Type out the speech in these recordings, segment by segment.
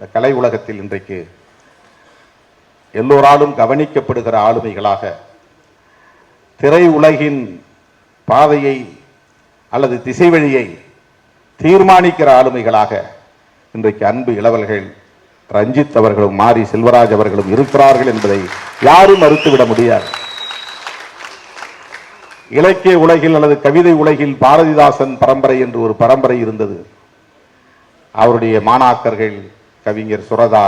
இந்த கலை உலகத்தில் இன்றைக்கு எல்லோராலும் கவனிக்கப்படுகிற ஆளுமைகளாக திரை உலகின் பாதையை அல்லது திசை வழியை தீர்மானிக்கிற ஆளுமைகளாக இன்றைக்கு அன்பு இளவல்கள் ரஞ்சித் அவர்களும் மாரி செல்வராஜ் அவர்களும் இருக்கிறார்கள் என்பதை யாரும் மறுத்துவிட முடியாது. இலக்கிய உலகில் அல்லது கவிதை உலகில் பாரதிதாசன் பரம்பரை என்று ஒரு பரம்பரை இருந்தது. அவருடைய மாணாக்கர்கள் கவிஞர் சுரதா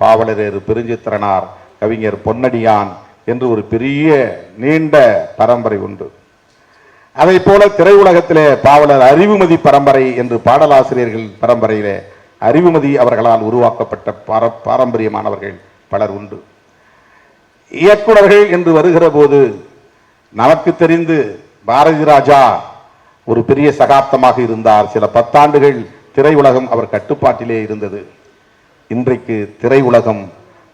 பாவலரேறு பெருஞ்சித்திரனார் கவிஞர் பொன்னடியான் என்று ஒரு பெரிய நீண்ட பரம்பரை உண்டு. அதை போல திரையுலகத்திலே பாவலர் அறிவுமதி பரம்பரை என்று பாடலாசிரியர்கள் பரம்பரையிலே அறிவுமதி அவர்களால் உருவாக்கப்பட்ட பார பாரம்பரியமானவர்கள் பலர் உண்டு. இயக்குநர்கள் என்று வருகிற போது நமக்கு தெரிந்து பாரதி ராஜா ஒரு பெரிய சகாப்தமாக இருந்தார். சில பத்தாண்டுகள் திரையுலகம் அவர் கட்டுப்பாட்டிலே இருந்தது. இன்றைக்கு திரையுலகம்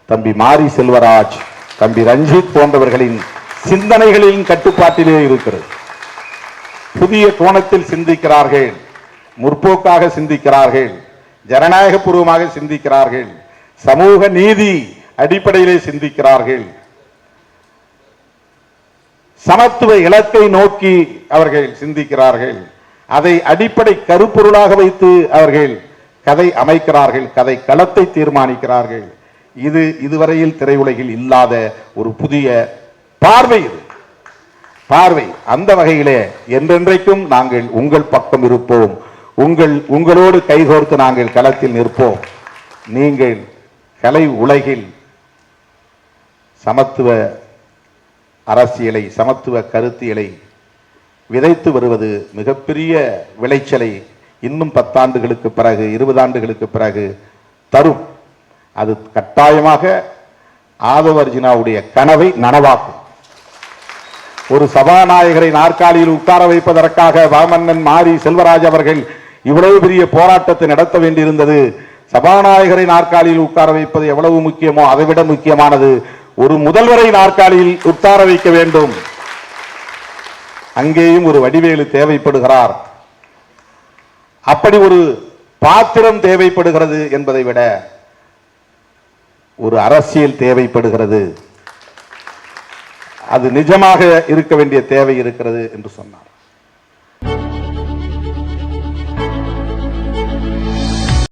தம்பி மாரி செல்வராஜ் தம்பி ரஞ்சித் போன்றவர்களின் சிந்தனைகளின் கட்டுப்பாட்டிலே இருக்கிறது. புதிய கோணத்தில் சிந்திக்கிறார்கள் முற்போக்காக சிந்திக்கிறார்கள் ஜனநாயக பூர்வமாக சிந்திக்கிறார்கள் சமூக நீதி அடிப்படையிலே சிந்திக்கிறார்கள். சமத்துவ இலக்கை நோக்கி அவர்கள் சிந்திக்கிறார்கள். அதை அடிப்படை கருப்பொருளாக வைத்து அவர்கள் கதை அமைக்கிறார்கள் கதை களத்தை தீர்மானிக்கிறார்கள். இது இதுவரையில் திரையுலகில் இல்லாத ஒரு புதிய பார்வை இது. பார்வை அந்த வகையிலே என்றென்றைக்கும் நாங்கள் உங்கள் பக்கம் இருப்போம். உங்கள் உங்களோடு கைகோர்த்து நாங்கள் களத்தில் நிற்போம். நீங்கள் கலை உலகில் சமத்துவ அரசியலை சமத்துவ கருத்தியலை விதைத்து வருவது மிகப்பெரிய விளைச்சலை இன்னும் பத்தாண்டுகளுக்கு பிறகு இருபது ஆண்டுகளுக்கு பிறகு தரும். அது கட்டாயமாக ஆதவர்ஜினாவுடைய கனவை நனவாக்கும். ஒரு சபாநாயகரை நாற்காலியில் உட்கார வைப்பதற்காக வாமன்னன் மாரி செல்வராஜ் அவர்கள் இவ்வளவு பெரிய போராட்டத்தை நடத்த வேண்டியிருந்தது. சபாநாயகரை நாற்காலியில் உட்கார வைப்பது எவ்வளவு முக்கியமோ அதைவிட முக்கியமானது ஒரு முதல்வரை நாற்காலியில் உட்கார வைக்க வேண்டும். அங்கேயும் ஒரு வடிவேலு தேவைப்படுகிறார். அப்படி ஒரு பாத்திரம் தேவைப்படுகிறது என்பதை விட ஒரு அரசியல் தேவைப்படுகிறது. அது நிஜமாக இருக்க வேண்டிய தேவை இருக்கிறது என்று சொன்னார்.